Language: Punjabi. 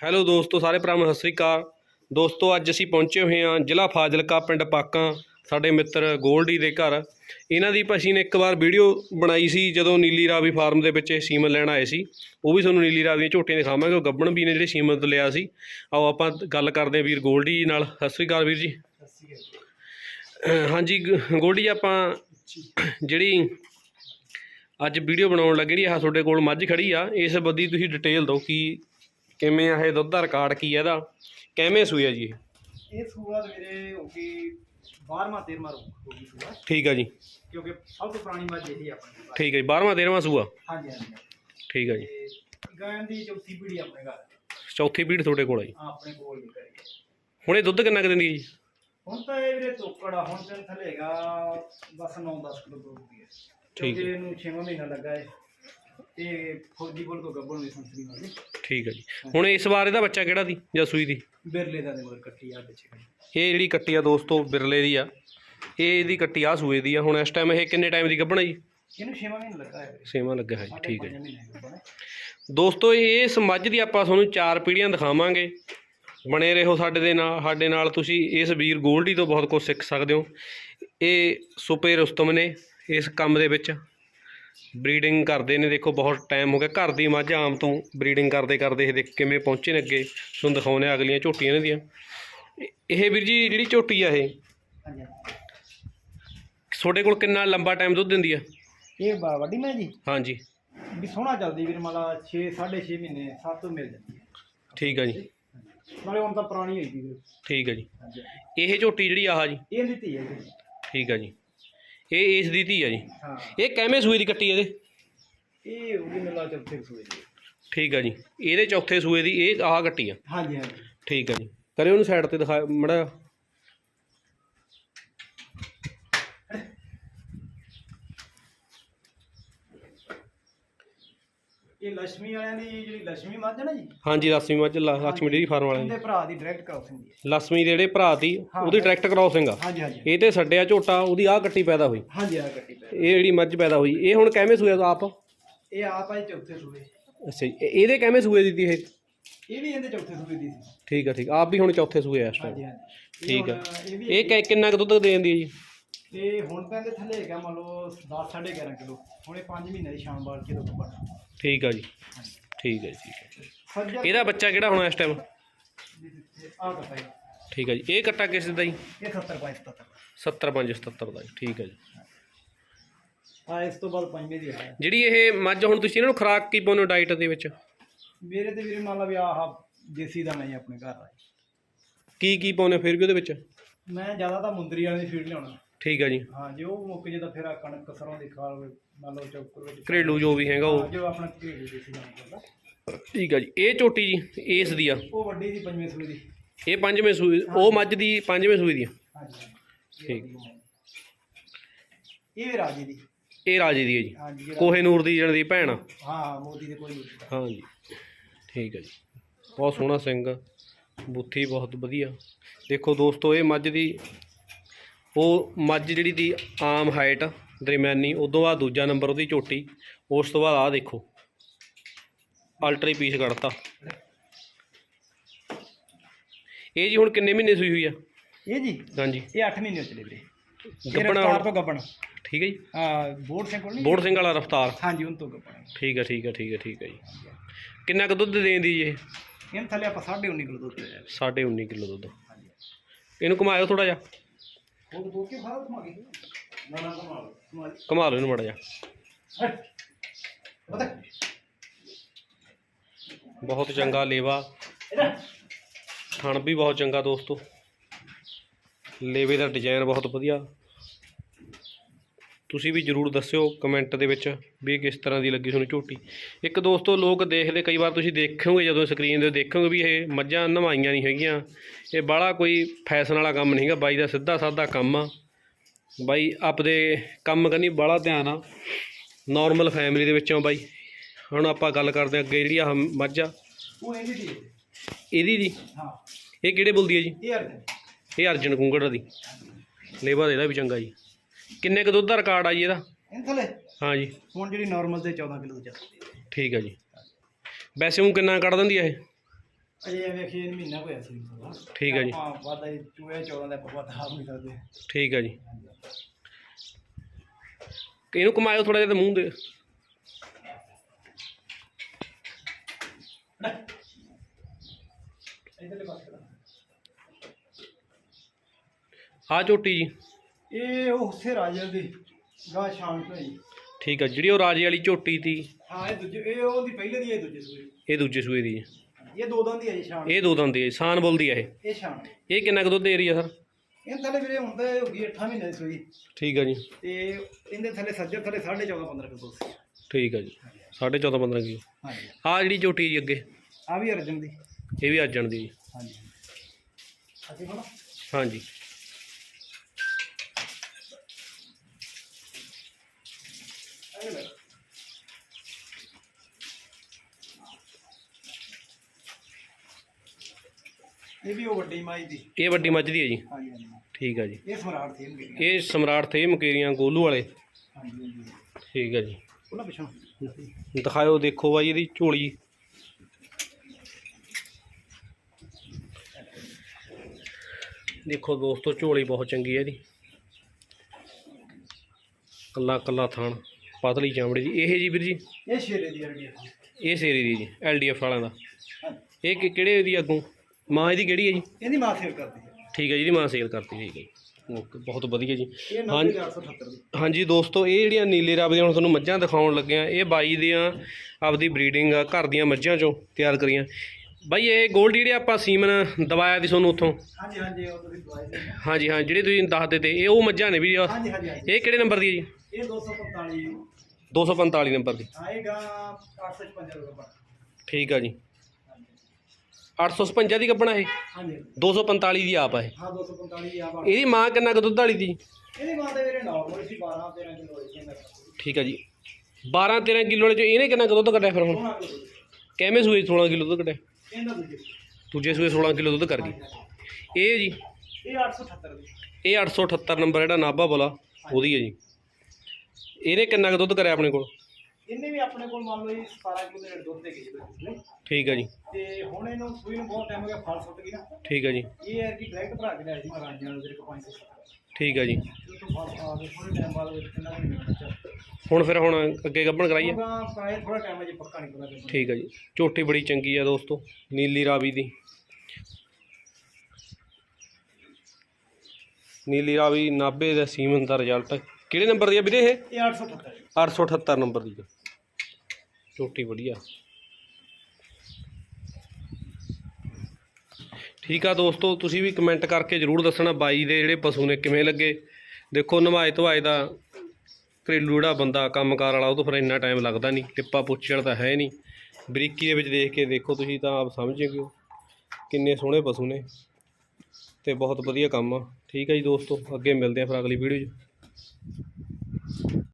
ਹੈਲੋ ਦੋਸਤੋ ਸਾਰੇ ਭਰਾਵਾਂ ਨੂੰ ਸਤਿ ਸ੍ਰੀ ਅਕਾਲ। ਦੋਸਤੋ ਅੱਜ ਅਸੀਂ ਪਹੁੰਚੇ ਹੋਏ ਹਾਂ ਜ਼ਿਲ੍ਹਾ ਫਾਜ਼ਿਲਕਾ ਪਿੰਡ ਪਾਕਾਂ ਸਾਡੇ ਮਿੱਤਰ ਗੋਲਡੀ ਦੇ ਘਰ। ਇਹਨਾਂ ਦੀ ਅਸੀਂ ਨੇ ਇੱਕ ਵਾਰ ਵੀਡੀਓ ਬਣਾਈ ਸੀ ਜਦੋਂ ਨੀਲੀ ਰਾਵੀ ਫਾਰਮ ਦੇ ਵਿੱਚ ਇਹ ਸੀਮਨ ਲੈਣ ਆਏ ਸੀ। ਉਹ ਵੀ ਤੁਹਾਨੂੰ ਨੀਲੀ ਰਾਵੀ ਦੀਆਂ ਝੋਟੀਆਂ ਦਿਖਾਵਾਂਗੇ ਉਹ ਗੱਬਣ ਵੀ ਨੇ ਜਿਹੜੇ ਸੀਮਨ ਤੋਂ ਲਿਆ ਸੀ। ਆਓ ਆਪਾਂ ਗੱਲ ਕਰਦੇ ਹਾਂ ਵੀਰ ਗੋਲਡੀ ਜੀ ਨਾਲ। ਸਤਿ ਸ੍ਰੀ ਅਕਾਲ ਵੀਰ ਜੀ। ਹਾਂਜੀ ਗ- ਗੋਲਡੀ ਜੀ, ਆਪਾਂ ਜਿਹੜੀ ਅੱਜ ਵੀਡੀਓ ਬਣਾਉਣ ਲੱਗੇ ਜਿਹੜੀ ਆਹ ਤੁਹਾਡੇ ਕੋਲ ਮੱਝ ਖੜੀ ਆ। ਇਸ ਬੰਦੀ ਤੁਸੀਂ ਡਿਟੇਲ ਦਿਓ ਕਿ ਕਿਵੇਂ ਆ ਇਹ ਦੁੱਧ ਦਾ ਰਿਕਾਰਡ ਕੀ ਹੈ ਇਹਦਾ? ਕਿਵੇਂ ਸੂਈ ਆ ਜੀ ਇਹ? ਇਹ ਸੂਆ ਤਾਂ ਮੇਰੇ ਹੋ ਗਈ 12ਵਾਂ 13ਵਾਂ ਹੋ ਗਈ ਸੂਆ। ਠੀਕ ਆ ਜੀ। ਕਿਉਂਕਿ ਸਭ ਤੋਂ ਪੁਰਾਣੀ ਮੱਝ ਇਹੀ ਆਪਣੇ। ਠੀਕ ਹੈ ਜੀ 12ਵਾਂ 13ਵਾਂ ਸੂਆ? ਹਾਂਜੀ ਹਾਂਜੀ ਠੀਕ ਆ ਜੀ। ਤੇ ਗਾਂ ਦੀ ਚੌਥੀ ਪੀੜੀ ਆਪਣੇ ਘਰ। ਚੌਥੀ ਪੀੜ ਤੁਹਾਡੇ ਕੋਲ ਆ ਜੀ? ਆ ਆਪਣੇ ਕੋਲ ਨਹੀਂ ਕਰੀ। ਹੁਣ ਇਹ ਦੁੱਧ ਕਿੰਨਾ ਕੁ ਦਿੰਦੀ ਹੈ ਜੀ? ਹੁਣ ਤਾਂ ਇਹ ਵੀਰੇ ਤੋਕੜਾ ਹੁਣ ਤੇ ਥੱਲੇਗਾ ਬਸ 9-10 ਕਿਲੋ ਦੁੱਧ ਦੀ ਹੈ। ਠੀਕ ਹੈ। ਕਿਉਂਕਿ ਇਹਨੂੰ 6ਵਾਂ ਮਹੀਨਾ ਲੱਗਾ ਹੈ। ਤੇ ਫੌਜੀ ਕੋਲ ਤੋਂ ਗੱਬਣ ਦੀ ਸੰਸਰੀ ਵਾਲੀ ਠੀਕ ਆ ਜੀ। ਹੁਣ ਇਸ ਵਾਰ ਇਹਦਾ ਬੱਚਾ ਕਿਹੜਾ ਦੀ ਜਾਂ ਸੂਈ ਦੀ? ਬਿਰਲੇ ਦਾ ਦੇ ਮਗਰ ਕੱਟੀ ਆ ਪਿੱਛੇ ਇਹ ਜਿਹੜੀ ਕੱਟੀ ਆ ਦੋਸਤੋ ਬਿਰਲੇ ਦੀ ਆ। ਇਹ ਇਹਦੀ ਕੱਟੀ ਆ ਸੂਏ ਦੀ ਆ। ਹੁਣ ਇਸ ਟਾਈਮ ਇਹ ਕਿੰਨੇ ਟਾਈਮ ਦੀ ਗੱਭਣਾ ਜੀ? ਇਹਨੂੰ 6ਵਾਂ ਮਹੀਨਾ ਲੱਗਾ ਹੈ ਸੇਵਾ ਲੱਗਾ ਹੈ ਜੀ ਠੀਕ ਹੈ ਜੀ। ਹੈ। ਦੋਸਤੋ ਇਸ ਮੱਝ ਦੀ ਆਪਾਂ ਤੁਹਾਨੂੰ ਚਾਰ ਪੀੜ੍ਹੀਆਂ ਦਿਖਾਵਾਂਗੇ। ਬਣੇ ਰਹੋ ਸਾਡੇ ਦੇ ਨਾਲ ਸਾਡੇ ਨਾਲ। ਤੁਸੀਂ ਇਸ ਵੀਰ ਗੋਲਡੀ ਤੋਂ ਬਹੁਤ ਕੁਝ ਸਿੱਖ ਸਕਦੇ ਹੋ। ਇਹ ਸੁਪੇ ਰੁਸਤਮ ਨੇ ਇਸ ਕੰਮ ਦੇ ਵਿੱਚ। ਬਰੀਡਿੰਗ ਕਰਦੇ ਨੇ ਦੇਖੋ ਬਹੁਤ ਟਾਈਮ ਹੋ ਗਿਆ। ਘਰ ਦੀ ਮੱਝ ਆਮ ਤੋਂ ਬਰੀਡਿੰਗ ਕਰਦੇ ਕਰਦੇ ਇਹ ਦੇਖ ਕਿਵੇਂ ਪਹੁੰਚੇ ਨੇ ਅੱਗੇ। ਤੁਹਾਨੂੰ ਦਿਖਾਉਂਦੇ ਆ ਅਗਲੀਆਂ ਝੋਟੀਆਂ ਇਹਨਾਂ ਦੀਆਂ। ਇਹ- ਵੀਰ ਜੀ ਜਿਹੜੀ ਝੋਟੀ ਆ ਇਹ ਹਾਂਜੀ। ਤੁਹਾਡੇ ਕੋਲ ਕਿੰਨਾ ਲੰਬਾ ਟਾਈਮ ਦੁੱਧ ਦਿੰਦੀ ਆ? ਇਹ ਵੱਡੀ ਮੈਂ ਜੀ? ਹਾਂਜੀ। ਵੀ ਸੋਹਣਾ ਚੱਲਦੀ ਵੀਰ ਮਾਲਾ 6 6.5 ਮਹੀਨੇ 7 ਤੋਂ ਮਿਲ ਜਾਂਦੀ ਠੀਕ ਆ ਜੀ। ਨਾਲੇ ਹੁਣ ਤਾਂ ਪੁਰਾਣੀ ਹੋਈ ਵੀਰ। ਠੀਕ ਆ ਜੀ। ਇਹ ਝੋਟੀ ਜਿਹੜੀ ਆਹ ਜੀ? ਇਹ ਦਿੱਤੀ ਹੈ ਜੀ। ਠੀਕ ਆ ਜੀ। ਇਹ ਇਸ ਦੀ ਧੀ ਆ ਜੀ। ਹਾਂ। ਇਹ ਕਿਵੇਂ ਸੂਏ ਦੀ ਕੱਟੀ ਇਹਦੇ? ਇਹ ਉਹਦੀ ਮਿਲਾ ਚੌਥੇ ਸੂਏ ਦੀ। ਠੀਕ ਆ ਜੀ। ਇਹਦੇ ਚੌਥੇ ਸੂਏ ਦੀ ਇਹ ਆਹ ਕੱਟੀ ਆ। ਹਾਂਜੀ ਹਾਂਜੀ। ਠੀਕ ਆ ਜੀ। ਕਰਿਓ ਉਹਨੂੰ ਸਾਈਡ ਤੇ ਦਿਖਾ ਮੜਾ ਇਹ ਲక్ష్ਮੀ ਵਾਲਿਆਂ ਦੀ ਜਿਹੜੀ ਲక్ష్ਮੀ ਮੱਝ ਨਾ ਜੀ? ਹਾਂਜੀ ਲక్ష్ਮੀ ਮੱਝ ਲక్ష్ਮੀ ਡੇਰੀ ਫਾਰਮ ਵਾਲੇ ਇਹਦੇ ਭਰਾ ਦੀ ਡਾਇਰੈਕਟ ਕਰਾਉਂਦੀ ਹੈ। ਲక్ష్ਮੀ ਜਿਹੜੇ ਭਰਾ ਤੀ ਉਹਦੀ ਡਾਇਰੈਕਟ ਕ੍ਰਾਸਿੰਗ ਆ। ਹਾਂਜੀ ਹਾਂਜੀ। ਇਹ ਤੇ ਛੱਡਿਆ ਝੋਟਾ ਉਹਦੀ ਆਹ ਕੱਟੀ ਪੈਦਾ ਹੋਈ। ਹਾਂਜੀ ਆ ਗੱਡੀ ਪੈ ਇਹ ਜਿਹੜੀ ਮੱਝ ਪੈਦਾ ਹੋਈ ਇਹ ਹੁਣ ਕਿਵੇਂ ਸੂਏ ਆਪ? ਇਹ ਆਪ ਆਈ ਚੌਥੇ ਸੂਏ। ਅੱਛਾ ਜੀ ਇਹਦੇ ਕਿਵੇਂ ਸੂਏ ਦਿੱਤੀ ਇਹ? ਇਹ ਵੀ ਇਹਦੇ ਚੌਥੇ ਸੂਏ ਦੀ ਠੀਕ ਆ ਠੀਕ ਆ। ਆਪ ਵੀ ਹੁਣ ਚੌਥੇ ਸੂਏ ਇਸ ਟਾਈਮ ਹਾਂਜੀ ਹਾਂਜੀ। ਠੀਕ ਆ। ਇਹ ਕਿੰਨਾ ਕੁ ਦੁੱਧ ਦੇਂਦੀ ਹੈ ਜੀ? ਤੇ ਹੁਣ ਇਹਦੇ ਥੱਲੇ ਹੈਗਾ ਮੰਨ ਲਓ 10 11.5 ਕਿਲੋ। ਹੁਣ ਇਹ 5 ਮਹੀਨੇ ਦੀ ਸ਼ਾਮ ਬਾਅਦ ਕਿਲੋ ਤੋਂ ਠੀਕ ਆ ਜੀ। ਠੀਕ ਹੈ ਜੀ ਠੀਕ ਹੈ ਸੱਜਾ ਇਹਦਾ ਬੱਚਾ ਕਿਹੜਾ ਹੋਣਾ ਇਸ ਟਾਈਮ ਆ ਕੱਟਾ ਜੀ ਠੀਕ ਹੈ ਜੀ। ਇਹ ਕੱਟਾ ਕਿਸ ਦਾ ਜੀ? ਇਹ 70 ਬਾਈ 77 75 77 ਦਾ ਜੀ। ਠੀਕ ਹੈ ਜੀ। ਆ ਇਸ ਤੋਂ ਬਾਅਦ ਪੰਜਵੇਂ ਦੀ ਹੈ। ਜਿਹੜੀ ਇਹ ਮੱਝ ਹੁਣ ਤੁਸੀਂ ਇਹਨਾਂ ਨੂੰ ਖੁਰਾਕ ਕੀ ਪਾਉਂਦੇ ਹੋ ਡਾਈਟ ਦੇ ਵਿੱਚ? ਮੇਰੇ ਤੇ ਵੀਰੇ ਮੰਨ ਲਾ ਵੀ ਆਹ ਦੇਸੀ ਦਾਣਾ ਹੀ ਆਪਣੇ ਘਰ ਦਾ। ਕੀ ਕੀ ਪਾਉਂਦੇ ਫਿਰ ਵੀ ਉਹਦੇ ਵਿੱਚ? ਮੈਂ ਜ਼ਿਆਦਾ ਤਾਂ ਮੁੰਦਰੀ ਵਾਲੇ ਦੀ ਫੀਡ ਲਿਆਉਣਾ। ਠੀਕ ਹੈ ਜੀ। ਹਾਂ ਜੇ ਉਹ ਮੁੱਕ ਜੇ ਤਾਂ ਫਿਰ ਆ ਕਣਕ ਸਰੋਂ ਦੀ ਖਾਲ ਮੰਨ ਲਓ ਚੌਕਰ ਵਿੱਚ ਘਰੇਲੂ ਜੋ ਵੀ ਹੈਗਾ ਉਹ। ਜੋ ਆਪਣਾ ਘਰੇਲੂ ਦੇਸੀ ਦਾਣਾ ਕਰਦਾ ਠੀਕ ਹੈ ਜੀ। ਇਹ ਝੋਟੀ ਜੀ ਇਸ ਦੀ ਆ। ਉਹ ਵੱਡੀ ਦੀ ਪੰਜਵੇਂ ਸੂਏ ਦੀ। ਇਹ ਪੰਜਵੇਂ ਸੂਈ ਉਹ ਮੱਝ ਦੀ ਪੰਜਵੇਂ ਸੂਈ ਦੀ ਆ। ਹਾਂਜੀ ਠੀਕ। ਇਹ ਰਾਜੀ ਦੀ। ਇਹ ਰਾਜੇ ਦੀ ਹੈ ਜੀ। ਹਾਂਜੀ ਕੋਹੇ ਨੂਰ ਦੀ ਜਣ ਦੀ ਭੈਣ ਆ। ਹਾਂ ਮੋਦੀ ਦੇ ਕੋਈ ਨਹੀਂ ਹਾਂ ਜੀ ਠੀਕ ਹੈ ਜੀ। ਬਹੁਤ ਸੋਹਣਾ ਸਿੰਘ ਬੁੱਥੀ ਬਹੁਤ ਵਧੀਆ। ਦੇਖੋ ਦੋਸਤੋ ਇਹ ਮੱਝ ਦੀ ਉਹ ਮੱਝ ਜਿਹੜੀ ਦੀ ਆਮ ਹਾਈਟ ਦਰਮਿਆਨੀ ਉਦੋਂ ਬਾਅਦ ਦੂਜਾ ਨੰਬਰ ਉਹਦੀ ਝੋਟੀ ਉਸ ਤੋਂ ਬਾਅਦ ਆਹ ਦੇਖੋ। ਅਲਟਰੀ ਪੀਸ ਕੱਢਤਾ। ਇਹ ਜੀ ਹੁਣ ਕਿੰਨੇ ਮਹੀਨੇ ਸੂਈ ਹੋਈ ਆ? ਇਹ ਜੀ? ਹਾਂਜੀ। ਇਹ 8 ਮਹੀਨੇ ਚਲੇ ਵੀਰੇ ਹੁਣ? ਤੋਂ ਗੱਬਣ। ਠੀਕ ਹੈ ਜੀ। ਆ ਬੋਰਡ ਸਿੰਘ ਕੋਲ ਨਹੀਂ? ਬੋੜ ਸਿੰਘ ਵਾਲਾ ਰਫਤਾਰ? ਹਾਂਜੀ ਉਹਨਾਂ ਤੋਂ ਗੱਬਣ। ਠੀਕ ਹੈ ਠੀਕ ਹੈ ਠੀਕ ਹੈ ਠੀਕ ਹੈ ਜੀ। ਕਿੰਨਾ ਕੁ ਦੁੱਧ ਦੇਂਦੀ ਜੀ ਇਹ? ਇਹਨਾਂ ਥੱਲੇ ਆਪਾਂ 19.5 ਕਿਲੋ ਦੁੱਧ ਦੇ ਸਾਢੇ 19 ਕਿਲੋ ਦੁੱਧ। ਇਹਨੂੰ ਘੁਮਾਇਓ ਥੋੜਾ ਜਿਹਾ। ਉਹ ਦੋ ਕੇ ਖਾਓ ਤੁਮਾ ਕੇ। ਨਾ ਨਾ ਕਮਾ ਲਓ ਕਮਾ ਘੁਮਾ ਲਓ ਇਹਨੂੰ ਮੜਾ ਜਿਹਾ। ਹਟ। ਪਤਾ ਬਹੁਤ ਚੰਗਾ ਲੇਵਾ। ਥਣ ਵੀ ਬਹੁਤ ਚੰਗਾ ਦੋਸਤੋ। ਲੇਵੇ ਦਾ ਡਿਜ਼ਾਈਨ ਬਹੁਤ ਵਧੀਆ। ਤੁਸੀਂ ਵੀ ਜਰੂਰ ਦੱਸਿਓ ਕਮੈਂਟ ਦੇ ਵਿੱਚ ਵੀ ਇਹ ਕਿਸ ਤਰ੍ਹਾਂ ਦੀ ਲੱਗੀ ਤੁਹਾਨੂੰ ਝੋਟੀ। ਇੱਕ ਦੋਸਤੋ ਲੋਕ ਦੇਖਦੇ ਕਈ ਵਾਰ ਤੁਸੀਂ ਦੇਖੋਗੇ ਜਦੋਂ ਸਕਰੀਨ ਤੇ ਦੇਖੋਗੇ ਵੀ ਇਹ ਮੱਝਾਂ ਨਵਾਈਆਂ ਨਹੀਂ ਹੈਗੀਆਂ। ਇਹ ਬਾਹਲਾ ਕੋਈ ਫੈਸ਼ਨ ਵਾਲਾ ਕੰਮ ਨਹੀਂ ਹੈਗਾ ਬਾਈ ਦਾ ਸਿੱਧਾ ਸਾਦਾ ਕੰਮ ਆ। ਬਾਈ ਆਪਦੇ ਕੰਮ ਕਰਨੀ ਬਾਹਲਾ ਧਿਆਨ ਆ। ਨਾਰਮਲ ਫੈਮਿਲੀ ਦੇ ਵਿੱਚੋਂ ਬਾਈ। ਹੁਣ ਆਪਾਂ ਗੱਲ ਕਰਦੇ ਅੱਗੇ ਜਿਹੜੀ ਆ ਮੱਝ ਆ। ਉਹ ਇਹਦੀ ਜੀ ਹਾਂ। ਇਹ ਕਿਹੜੇ ਬੁੱਲ ਦੀ ਹੈ ਜੀ? ਇਹ ਅਰਜਨ। ਇਹ ਅਰਜਨ ਕੁੰਗੜ ਦੀ। ਲੇਵਾ ਇਹਦਾ ਵੀ ਚੰਗਾ ਜੀ। ਕਿੰਨੇ ਕੁ ਦੁੱਧ ਦਾ ਰਿਕਾਰਡ ਆ ਜੀ ਇਹਦਾ? ਇਹਨਾਂ ਥੱਲੇ? ਹਾਂ ਜੀ। ਹੁਣ ਜਿਹੜੀ ਨਾਰਮਲ ਤੇ 14 ਕਿਲੋ ਚੱਲਦੀ ਹੈ। ਠੀਕ ਹੈ ਜੀ। ਵੈਸੇ ਉਹ ਕਿੰਨਾ ਕੱਢ ਦਿੰਦੀ ਆ ਇਹ? ਅਜੇ ਵੇਖੀ ਇਹ ਮਹੀਨਾ ਹੋਇਆ ਸੀ ਠੀਕ ਹੈ ਜੀ। ਆਪਾਂ ਵਾਦਾ ਚੂਹੇ 14 ਦਾ ਪਤਾ ਆਪ ਨਹੀਂ ਸਕਦੇ ਠੀਕ ਹੈ ਜੀ। ਇਹਨੂੰ ਕਮਾਇਓ ਥੋੜਾ ਜਿਹਾ ਤੇ ਮੂੰਹ ਦਾ। ਆ ਝੋਟੀ ਜੀ। ਇਹ ਉਹ ਹੁਸੇ ਰਾਜੇ ਦੀ ਗਾਂ ਸ਼ਾਨ ਜੀ ਠੀਕ ਹੈ ਜਿਹੜੀ ਉਹ ਰਾਜੇ ਵਾਲੀ ਝੋਟੀ ਤੀ। ਹਾਂ ਇਹ ਦੂਜੇ ਇਹ ਉਹਦੀ ਪਹਿਲੇ ਦੀ ਇਹ ਦੂਜੇ ਇਹ ਦੂਜੇ ਸੂਏ ਦੀ ਇਹ ਦੋ ਦੰਦ ਦੀ ਹੈ ਜੀ ਸ਼ਾਨ ਇਹ ਦੋ ਦੰਦ ਦੀ ਹੈ ਸਾਨ ਬੋਲਦੀ ਹੈ ਇਹ। ਇਹ ਸ਼ਾਨ ਇਹ ਕਿੰਨਾ ਕੁ ਦੁੱਧ ਦੇ ਰਹੀ ਹੈ ਸਰ? ਇਹ ਥੱਲੇ ਵੀਰੇ ਹੁੰਦਾ ਹੋ ਗਈ 8 ਮਹੀਨੇ ਦੀ ਸੂਈ। ਠੀਕ ਹੈ ਜੀ। ਤੇ ਇਹਦੇ ਥੱਲੇ ਸੱਜਰ ਥੱਲੇ 14.5 15 ਕਿਲੋ ਸੀ। ਠੀਕ ਹੈ ਜੀ। 14.5 15 ਕਿਲੋ। ਹਾਂਜੀ ਆ ਜਿਹੜੀ ਝੋਟੀ ਜੀ ਅੱਗੇ। ਆ ਵੀ ਅਰਜਨ ਦੀ। ਇਹ ਵੀ ਅੱਜਣ ਦੀ ਜੀ। ਹਾਂਜੀ। ਹੁਣ? ਹਾਂਜੀ। ਇਹ ਵੀ ਉਹ ਵੱਡੀ ਮਾਈ ਦੀ। ਇਹ ਵੱਡੀ ਮੱਝ ਦੀ ਹੈ ਜੀ। ਹਾਂਜੀ ਹਾਂਜੀ। ਠੀਕ ਹੈ ਜੀ। ਇਹ ਸਮਰਾਟ ਸੀ ਇਹ ਸਮਰਾਟ ਥੇ ਮਕੇਰੀਆਂ ਗੋਲੂ ਵਾਲੇ। ਹਾਂਜੀ ਹਾਂਜੀ। ਠੀਕ ਹੈ ਜੀ। ਉਹਨਾਂ ਪਿਛੋਂ। ਦਿਖਾਇਓ ਦੇਖੋ ਬਾਈ ਇਹਦੀ ਝੋਲੀ। ਦੇਖੋ ਦੋਸਤੋ ਝੋਲੀ ਬਹੁਤ ਚੰਗੀ ਹੈ ਇਹਦੀ। ਕੱਲਾ ਕੱਲਾ ਥਣ ਪਤਲੀ ਚਮੜੀ ਦੀ ਇਹ ਜੀ ਵੀਰ ਜੀ? ਇਹ ਸ਼ੇਰੇ ਦੀ ਹੈ ਇਹ ਸੇਰੀ ਦੀ ਜੀ ਐਲਡੀਐਫ ਵਾਲਿਆਂ ਦਾ। ਇਹ ਕਿ- ਕਿਹੜੇ ਦੀ ਅੱਗੋਂ? ਮਾਂ ਇਹਦੀ ਕਿਹੜੀ ਹੈ ਜੀ? ਇਹਦੀ ਮਾਂ ਸੇਵ ਕਰਦੀ ਹੈ। ਠੀਕ ਹੈ ਜੀ ਇਹਦੀ ਮਾਂ ਸੇਲ ਕਰਤੀ ਠੀਕ ਹੈ ਜੀ। ਓਕੇ ਬਹੁਤ ਵਧੀਆ ਜੀ। ਇਹ ਹਾਂਜੀ। 9878 ਦੀ। ਹਾਂਜੀ ਦੋਸਤੋ ਇਹ ਜਿਹੜੀਆਂ ਨੀਲੇ ਰੱਬ ਦੀਆਂ ਹੁਣ ਤੁਹਾਨੂੰ ਮੱਝਾਂ ਦਿਖਾਉਣ ਲੱਗੇ ਆ ਇਹ ਬਾਈ ਦੀਆਂ ਆਪਦੀ ਬਰੀਡਿੰਗ ਆ ਘਰ ਦੀਆਂ ਮੱਝਾਂ ਚੋਂ ਤਿਆਰ ਕਰੀਆਂ। ਬਾਈ ਇਹ ਗੋਲਡ ਜਿਹੜੇ ਆਪਾਂ ਸੀਮਨ ਦਵਾਇਆ ਦੀ ਤੁਹਾਨੂੰ ਉੱਥੋਂ? ਹਾਂਜੀ ਹਾਂਜੀ ਉਹ ਤੁਸੀਂ ਦਵਾਈ ਦੇ ਹਾਂਜੀ ਹਾਂ ਜਿਹੜੇ ਤੁਸੀਂ ਦੱਸ ਦਿੱਤੇ ਇਹ ਉਹ ਮੱਝਾਂ ਨੇ ਵੀ ਆ। ਹਾਂਜੀ ਹਾਂਜੀ ਹਾਂਜੀ। ਇਹ ਕਿਹੜੇ ਨੰਬਰ ਦੀ ਹੈ ਜੀ? ਇਹ 245 245 ਨੰਬਰ ਦੀ। ਆਏਗਾ 855 ਰੁਪਏ ਪਰ ਠੀਕ ਆ ਜੀ। 855 ਦੀ ਕੱਪਣਾ ਇਹ? ਹਾਂਜੀ। 245 ਦੀ ਆਪ ਆ ਇਹ। ਹਾਂ 245 ਆ। ਬਾਕੀ ਇਹਦੀ ਮਾਂ ਕਿੰਨਾ ਕੁ ਦੁੱਧ ਵਾਲੀ ਦੀ ਇਹਦੀ ਮਾਂ ਤੇ ਵੀਰੇ ਨਾਰਮਲ ਸੀ 12 13 ਕਿਲੋ ਜਾਂਦਾ ਠੀਕ ਆ ਜੀ। 12 13 ਕਿਲੋ ਵਾਲੇ ਚ ਇਹਨੇ ਕਿੰਨਾ ਕੁ ਦੁੱਧ ਕੱਢਿਆ ਫਿਰ ਹੁਣ? ਕਿਵੇਂ ਸੂਏ 16 ਕਿਲੋ ਦੁੱਧ ਕੱਢਿਆ? ਦੂਜੇ ਸੂਏ। 16 ਕਿਲੋ ਦੁੱਧ ਕਰ ਗਈ। ਇਹ ਜੀ? ਇਹ 878 ਦੀ। ਇਹ 878 ਨੰਬਰ ਜਿਹੜਾ ਨਾਭਾ ਵਾਲਾ ਉਹਦੀ ਹੈ ਜੀ। ਇਹਨੇ ਕਿੰਨਾ ਕੁ ਦੁੱਧ ਕਰਿਆ ਆਪਣੇ ਕੋਲ? ਇਹਨੇ ਵੀ ਆਪਣੇ ਕੋਲ ਮੰਨ ਲਓ ਜੀ 17 ਕਿਲੋ ਦੇ ਦੁੱਧ ਦੇ ਕੇ ਜੀ ਠੀਕ ਹੈ ਜੀ। ਤੇ ਹੁਣ ਇਹਨੂੰ ਸੂਈ ਨੂੰ ਬਹੁਤ ਟਾਈਮ ਹੋ ਗਿਆ ਫਲ ਸੁੱਟ ਗਈ ਨਾ। ਠੀਕ ਹੈ ਜੀ। ਇਹ ਹੈ ਕਿ ਡਾਇਰੈਕਟ ਭਰਾ ਕੇ ਲਿਆ ਸੀ ਮਹਾਰਾਜਾ ਨੂੰ ਜਿਹੜੇ ਕੋ 500 ਠੀਕ ਹੈ ਜੀ। ਹੁਣ ਫਿਰ ਹੁਣ ਅੱਗੇ ਗੱਭਣ ਕਰਾਈਏ? ਹੋਗਾ ਪਾਏ ਥੋੜਾ ਟਾਈਮ ਅਜੇ ਪੱਕਾ ਨਹੀਂ ਪਤਾ ਠੀਕ ਹੈ ਜੀ। ਝੋਟੀ ਬੜੀ ਚੰਗੀ ਆ ਦੋਸਤੋ ਨੀਲੀ ਰਾਵੀ ਦੀ। ਨੀਲੀ ਰਾਵੀ ਨਾਭੇ ਦਾ ਸੀਮਨ ਦਾ ਰਿਜ਼ਲਟ ਕਿਹੜੇ ਨੰਬਰ ਦੀ ਆ ਵੀਰੇ ਇਹ? ਇਹ 878 ਜੀ। 878 ਨੰਬਰ ਦੀ ਆ। ਝੋਟੀ ਵਧੀਆ। ਠੀਕ ਆ ਦੋਸਤੋ ਤੁਸੀਂ ਵੀ ਕਮੈਂਟ ਕਰਕੇ ਜਰੂਰ ਦੱਸਣਾ ਬਾਈ ਦੇ ਜਿਹੜੇ ਪਸ਼ੂ ਨੇ ਕਿਵੇਂ ਲੱਗੇ। ਦੇਖੋ ਨਵਾਏ ਧਵਾਏ ਦਾ ਘਰੇਲੂ ਜਿਹੜਾ ਬੰਦਾ ਕੰਮਕਾਰ ਵਾਲਾ ਉਹ ਤੋਂ ਫਿਰ ਇੰਨਾ ਟਾਈਮ ਲੱਗਦਾ ਨਹੀਂ। ਟਿੱਪਾ ਪੁੱਛੜ ਤਾਂ ਹੈ ਨਹੀਂ। ਬਰੀਕੀ ਦੇ ਵਿੱਚ ਦੇਖ ਕੇ ਦੇਖੋ ਤੁਸੀਂ ਤਾਂ ਆਪ ਸਮਝ ਜਿਓ ਕਿੰਨੇ ਸੋਹਣੇ ਪਸ਼ੂ ਨੇ ਤੇ ਬਹੁਤ ਵਧੀਆ ਕੰਮ ਆ। ਠੀਕ ਹੈ ਜੀ ਦੋਸਤੋ ਅੱਗੇ ਮਿਲਦੇ ਆ ਫਿਰ ਅਗਲੀ ਵੀਡੀਓ 'ਚ।